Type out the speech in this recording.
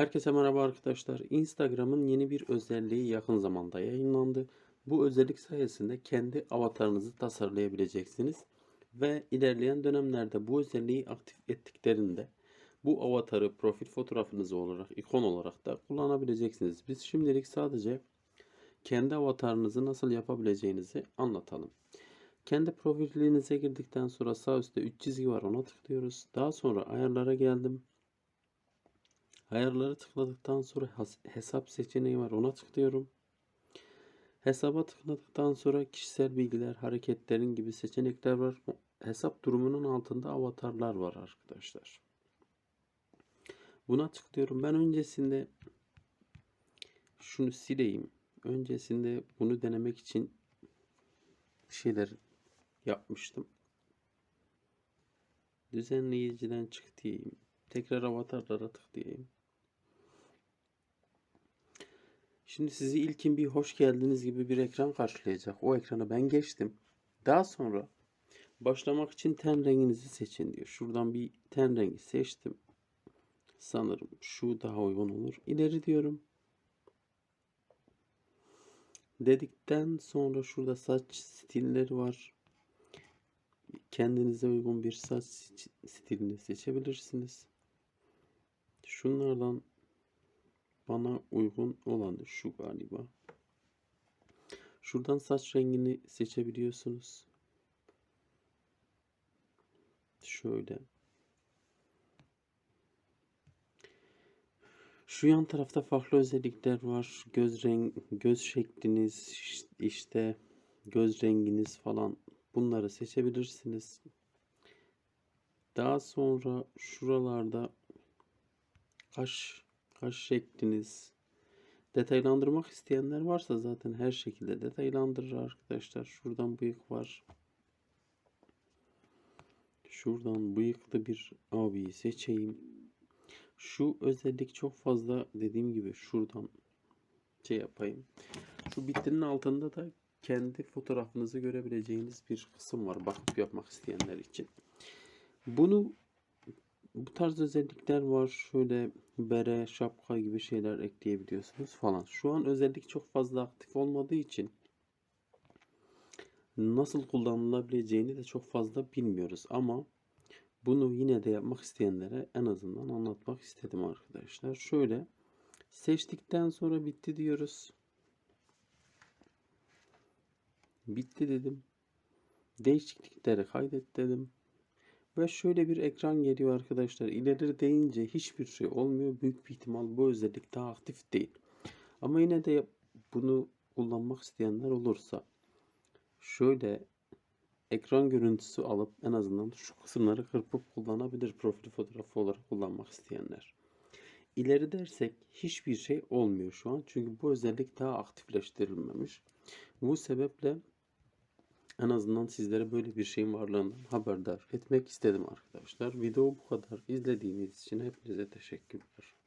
Herkese merhaba arkadaşlar. Instagram'ın yeni bir özelliği yakın zamanda yayınlandı. Bu özellik sayesinde kendi avatarınızı tasarlayabileceksiniz. Ve ilerleyen dönemlerde bu özelliği aktif ettiklerinde bu avatarı profil fotoğrafınız olarak, ikon olarak da kullanabileceksiniz. Biz şimdilik sadece kendi avatarınızı nasıl yapabileceğinizi anlatalım. Kendi profilinize girdikten sonra sağ üstte 3 çizgi var ona tıklıyoruz. Daha sonra ayarlara geldim. Ayarları tıkladıktan sonra hesap seçeneği var. Ona tıklıyorum. Hesaba tıkladıktan sonra kişisel bilgiler, hareketlerin gibi seçenekler var. Hesap durumunun altında avatarlar var arkadaşlar. Buna tıklıyorum. Ben öncesinde şunu sileyim. Öncesinde bunu denemek için şeyler yapmıştım. Düzenleyiciden çık diyeyim. Tekrar avatarlara tıklayayım. Şimdi sizi ilkin bir hoş geldiniz gibi bir ekran karşılayacak. O ekranı ben geçtim. Daha sonra başlamak için ten renginizi seçin diyor. Şuradan bir ten rengi seçtim. Sanırım şu daha uygun olur. İleri diyorum. Dedikten sonra şurada saç stilleri var. Kendinize uygun bir saç stilini seçebilirsiniz. Şunlardan bana uygun olanı şu galiba. Şuradan saç rengini seçebiliyorsunuz. Şöyle. Şu yan tarafta farklı özellikler var. Göz renk, göz şekliniz, işte göz renginiz falan bunları seçebilirsiniz. Daha sonra şuralarda kaş kaş şekliniz detaylandırmak isteyenler varsa zaten her şekilde detaylandırır arkadaşlar. Şuradan bıyık var. Şuradan bıyıklı bir abiyi seçeyim. Şu özellik çok fazla dediğim gibi şuradan şey yapayım. Şu bittinin altında da kendi fotoğrafınızı görebileceğiniz bir kısım var bakıp yapmak isteyenler için. Bunu bu tarz özellikler var. Şöyle bere, şapka gibi şeyler ekleyebiliyorsunuz falan. Şu an özellik çok fazla aktif olmadığı için nasıl kullanılabileceğini de çok fazla bilmiyoruz ama bunu yine de yapmak isteyenlere en azından anlatmak istedim arkadaşlar. Şöyle seçtikten sonra bitti diyoruz. Bitti dedim. Değişiklikleri kaydet dedim. Ve şöyle bir ekran geliyor arkadaşlar. İleri deyince hiçbir şey olmuyor. Büyük bir ihtimal bu özellik daha aktif değil. Ama yine de bunu kullanmak isteyenler olursa şöyle ekran görüntüsü alıp en azından şu kısımları kırpıp kullanabilir profil fotoğrafı olarak kullanmak isteyenler. İleri dersek hiçbir şey olmuyor şu an. Çünkü bu özellik daha aktifleştirilmemiş. Bu sebeple en azından sizlere böyle bir şeyin varlığından haberdar etmek istedim arkadaşlar. Video bu kadar. İzlediğiniz için hepinize teşekkürler.